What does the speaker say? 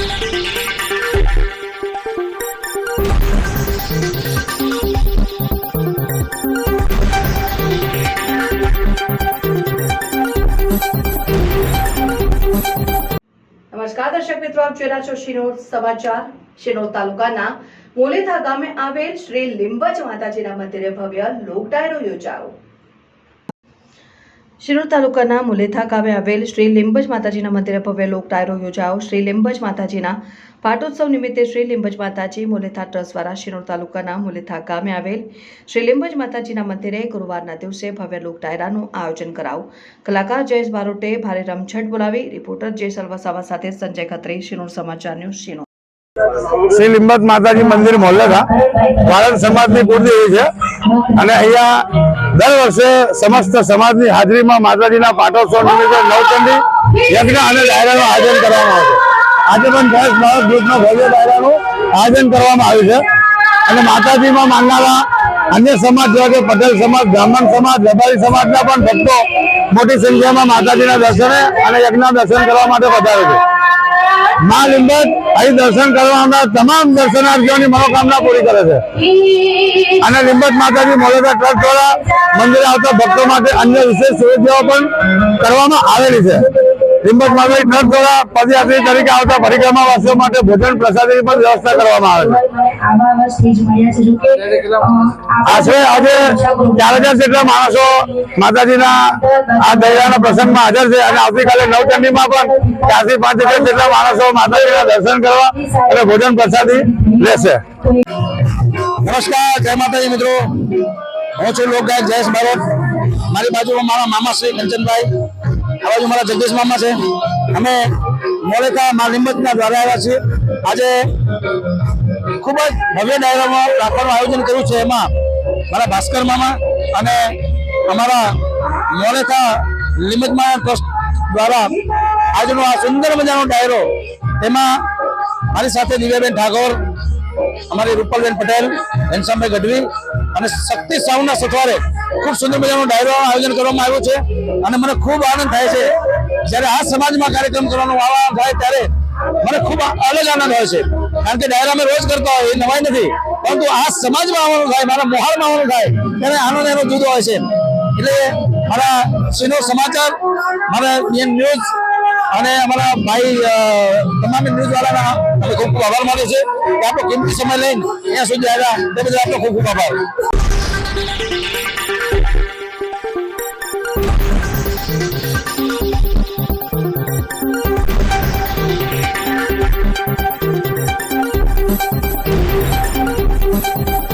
નમસ્કાર, દર્શક મિત્રો, આપ જોઈ રહ્યા છો શિનોર સમાચાર, શિનોર તાલુકાના મોલેથા ગામે આવેલ શ્રી લીંબજ માતાજીના મંદિરે ભવ્ય લોક ડાયરો યોજાયો. શિનોર તાલુકાના મુલેથા ગામે આવેલ શ્રી લીંબજ માતાજીના મંદિરે ભવ્ય લોક ડાયરો યોજાયો. શ્રી લીંબજ માતાજીના પાટોત્સવ નિમિત્તે શ્રી લીંબજ માતાજી મુલેથા ટ્રસ્ટ દ્વારા શિનોર તાલુકાના મુલેથા ગામે આવેલ શ્રી લીંબજ માતાજીના મંદિરે ગુરુવારના દિવસે ભવ્ય લોક ડાયરાનું આયોજન કરાવું કલાકાર જયેશ બારોટે ભારે રમઝટ બોલાવી, રિપોર્ટર જયેશ સલવાસાવા સાથે સંજય ખત્રી શિનોર સમાચાર ન્યૂઝ શિનોર શ્રી લીંબત માતાજી મંદિર મોલ્લેખા વાળંદ સમાજની પૂર્તિ છે. અને અહીંયા દર વર્ષે સમસ્ત સમાજની હાજરીમાં માતાજીના પાટોત્સવ નિમિત્તે નવચંડી યજ્ઞ અને ડાયરાનું આયોજન કરવામાં આવે છે. આજે પણ દસ બાળક ગ્રુપનો ભવ્ય ડાયરાનું આયોજન કરવામાં આવ્યું છે. અને માતાજીમાં માનનારા અન્ય સમાજ જેવા કે પટેલ સમાજ, બ્રાહ્મણ સમાજ વેપારી સમાજના પણ ભક્તો મોટી સંખ્યામાં માતાજીના દર્શને અને યજ્ઞના દર્શન કરવા માટે પધારે છે. મા લીંબત અહીં દર્શન કરવા તમામ દર્શનાર્થીઓની મનોકામના પૂરી કરે છે. અને લીંબત માતાજી મોલેરા ટ્રસ્ટ દ્વારા મંદિરે આવતા ભક્તો માટે અન્ય વિશેષ સુવિધાઓ પણ કરવામાં આવેલી છે. લીંબત માતાજી ટ્રસ્ટ દ્વારા પદયાત્રી તરીકે આવતા પરિક્રમાવાસીઓ માટે ભોજન પ્રસાદીની પણ વ્યવસ્થા કરવામાં આવે છે. આશરે આજે ચાર હજાર જેટલા માણસો માતાજીના આ દરિયાના પ્રસંગમાં હાજર છે અને આવતીકાલે નવચંડીમાં પણ ચારથી પાંચ હજાર જેટલા માણસો માતાજીના દર્શન કરવા અને ભોજન પ્રસાદી લેશે. નમસ્કાર જય માતાજી મિત્રો. હું છું લોકગાયક જયેશ બારોટ. મારી બાજુમાં મારા મામા શ્રી કંચનભાઈ, આ બાજુ મારા જગદીશ મામા છે. અમે મોલેકા મા લીંબતના દ્વારા આવ્યા છીએ. આજે ખૂબ જ ભવ્ય ડાયરામાં રાખવાનું આયોજન કર્યું છે એમાં મારા ભાસ્કર મામા અને અમારા મોલેકા લીંબતમાં ટ્રસ્ટ દ્વારા આજનો આ સુંદર મજાનો ડાયરો, તેમાં મારી સાથે દિવ્યાબેન ઠાકોર, અમારી રૂપલબેન પટેલ, ઘનશ્યામભાઈ ગઢવી અને શક્તિ સાઉન્ડના સથવારે ખૂબ સુંદર મજાનો ડાયરો આયોજન કરવામાં આવ્યું છે અને મને ખૂબ આનંદ થાય છે. જ્યારે આ સમાજમાં કાર્યક્રમ કરવાનો આવા થાય ત્યારે મને ખૂબ અલગ આનંદ હોય છે. કારણ કે ડાયરા અમે રોજ કરતા હોય એ નવાઈ નથી. પરંતુ આ સમાજમાં આવવાનું થાય, મારા મોહાલમાં આવવાનું થાય, ત્યારે આનંદ એનો જુદો હોય છે. એટલે મારા સિનો સમાચાર, મારા ન્યૂઝ અને અમારા ભાઈ તમામ ન્યૂઝ વાળાના અમે ખૂબ ખૂબ આભાર માનું છે. આપણો કિંમતી સમય લઈને અહીંયા સુધી આવ્યા. તે બદલ આપણો ખૂબ ખૂબ આભાર.